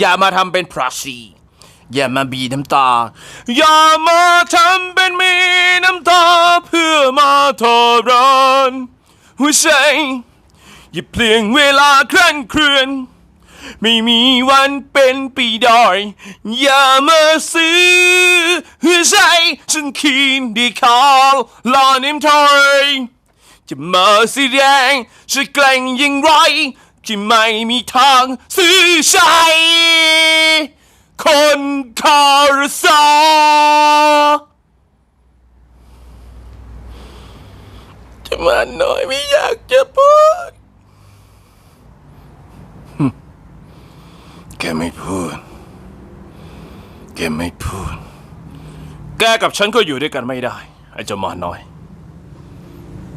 อย่ามาทำเป็นพระชีอย่ามาบีน้ำตา อย่ามาทำเป็นมีน้ำตาเพื่อมาทรานหัวใจอย่าเปลี่ยนเวลาครั่นเคลื่อน ไม่มีวันเป็นปีดอย อย่ามาซื้อหัวใจฉันคีนดีคอลลอนิมทอยจะมาสีแดงจะแกล้งยังไร ที่ไม่มีทางซื้อใจคนคาร์ซาจะมาหน่อยไม่อยากจะพูด แกไม่พูด แกไม่พูด แกกับฉันก็อยู่ด้วยกันไม่ได้ ไอ้เจ้ามาน้อย